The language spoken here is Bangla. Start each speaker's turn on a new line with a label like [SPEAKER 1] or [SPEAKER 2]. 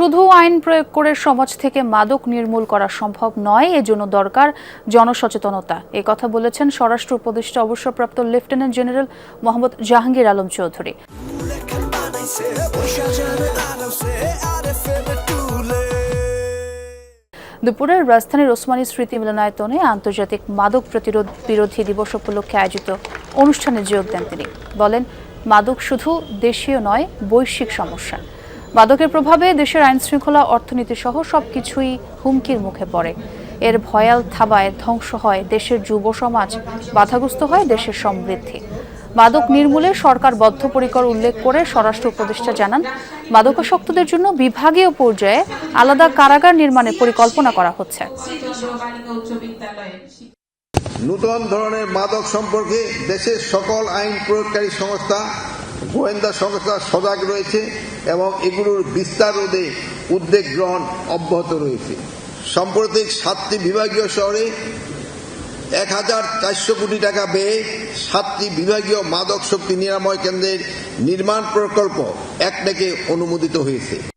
[SPEAKER 1] শুধু আইন প্রয়োগ করে সমাজ থেকে মাদক নির্মূল করা সম্ভব নয়, এজন্য দরকার জনসচেতনতা। এ কথা বলেছেন স্বরাষ্ট্র উপদেষ্টা, অবসরপ্রাপ্ত লেফটেন্যান্ট জেনারেল মোহাম্মদ জাহাঙ্গীর আলম চৌধুরী। দুপুরের রাজধানীর ওসমানী স্মৃতি মিলনায়তনে আন্তর্জাতিক মাদক প্রতিরোধ বিরোধী দিবস উপলক্ষে আয়োজিত অনুষ্ঠানে যোগ দেন তিনি। বলেন, মাদক শুধু দেশীয় নয়, বৈশ্বিক সমস্যা। মাদকের প্রভাবে দেশের আইন শৃঙ্খলা অর্থনীতি সহ সবকিছুই হুমকির মুখে পড়ে। এর ভয়াল থাবায় ধ্বংস হয় দেশের যুব সমাজ, বাধাগ্রস্ত হয় দেশের সমৃদ্ধি। মাদক নির্মূলে সরকার বদ্ধপরিকর উল্লেখ করে স্বরাষ্ট্র উপদেষ্টা জানান মাদকাসক্তদের জন্য বিভাগীয় পর্যায়ে আলাদা কারাগার নির্মাণের পরিকল্পনা করা হচ্ছে।
[SPEAKER 2] নূতন ধরনের মাদক সম্পর্কে দেশের সকল আইন প্রয়োগকারী সংস্থা গোয়েন্দা সংস্থা সজাগ রয়েছে এবং এগুলোর বিস্তার রোধে উদ্বেগ গ্রহণ অব্যাহত রয়েছে। সাম্প্রতিক সাতটি বিভাগীয় শহরে এক হাজার চারশো কোটি টাকা ব্যয়ে সাতটি বিভাগীয় মাদক শক্তি নিরাময় কেন্দ্রের নির্মাণ প্রকল্প একটাকে অনুমোদিত হয়েছে।